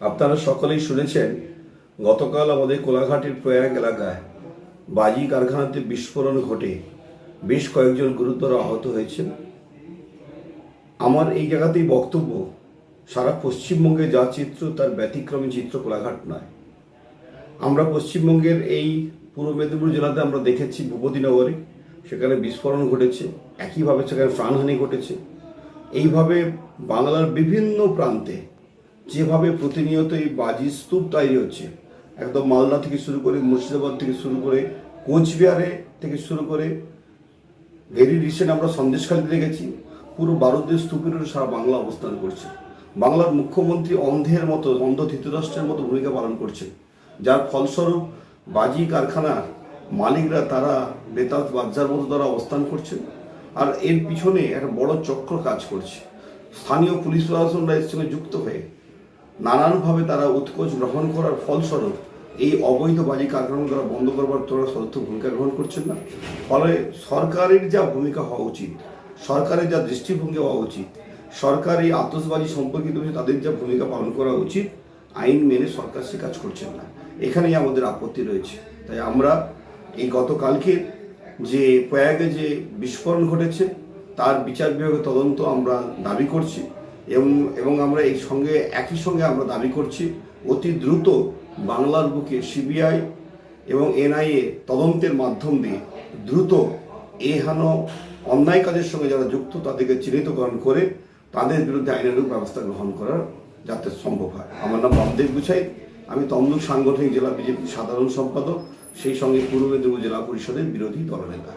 আপনারা সকলেই শুনেছেন, গতকাল আমাদের কোলাঘাটের প্রয়াগ এলাকায় বাজি কারখানাতে বিস্ফোরণ ঘটে বেশ কয়েকজন গুরুতর আহত হয়েছেন। আমার এই জায়গাতেই বক্তব্য, সারা পশ্চিমবঙ্গে যা চিত্র তার ব্যতিক্রমী চিত্র কোলাঘাট নয়। আমরা পশ্চিমবঙ্গের এই পূর্ব মেদিনীপুর জেলাতে আমরা দেখেছি ভূপতিনগরে সেখানে বিস্ফোরণ ঘটেছে, একইভাবে সেখানে প্রাণহানি ঘটেছে। এইভাবে বাংলার বিভিন্ন প্রান্তে যেভাবে প্রতিনিয়ত এই বাজি স্তূপ তৈরি হচ্ছে, একদম মালদা থেকে শুরু করে মুর্শিদাবাদ থেকে শুরু করে কোচবিহারে থেকে শুরু করে ভেরি রিসেন্ট আমরা সন্দেশখালীতে দেখেছি, পুরো ভারতের স্তূপের সারা বাংলা অবস্থান করছে। বাংলার মুখ্যমন্ত্রী অন্ধের মতো, অন্ধ ধৃতরাষ্ট্রের মতো ভূমিকা পালন করছে। যার ফলস্বরূপ বাজি কারখানার মালিকরা তারা বেতাজ বাচ্চার মতো তারা অবস্থান করছে আর এর পিছনে একটা বড় চক্র কাজ করছে। স্থানীয় পুলিশ প্রশাসনরা এর সঙ্গে যুক্ত হয়ে নানানভাবে তারা উৎকোচ গ্রহণ করার ফলস্বরূপ এই অবৈধ বাজি কারখানা তারা বন্ধ করবার তোরা সদর্থ ভূমিকা গ্রহণ করছেন না। ফলে সরকারের যা ভূমিকা হওয়া উচিত, সরকারের যা দৃষ্টিভঙ্গি হওয়া উচিত, সরকার এই আতসবাজি সম্পর্কিত তাদের যা ভূমিকা পালন করা উচিত, আইন মেনে সরকার সে কাজ করছেন না। এখানেই আমাদের আপত্তি রয়েছে। তাই আমরা এই গতকালকে যে প্রয়াগে যে বিস্ফোরণ ঘটেছে, তার বিচার বিভাগের তদন্ত আমরা দাবি করছি। এবং এবং আমরা এই সঙ্গে, একই সঙ্গে আমরা দাবি করছি, অতি দ্রুত বাংলার বুকে সিবিআই এবং এনআইএ তদন্তের মাধ্যম দিয়ে দ্রুত এহান অন্যায় কাজের সঙ্গে যারা যুক্ত, তাদেরকে চিহ্নিতকরণ করে তাদের বিরুদ্ধে আইনানুগ ব্যবস্থা গ্রহণ করার যাতে সম্ভব হয়। আমার নাম বামদেব গুছাই। আমি তমলুক সাংগঠনিক জেলা বিজেপির সাধারণ সম্পাদক, সেই সঙ্গে পূর্ব মেদিনীপুর জেলা পরিষদের বিরোধী দলনেতা।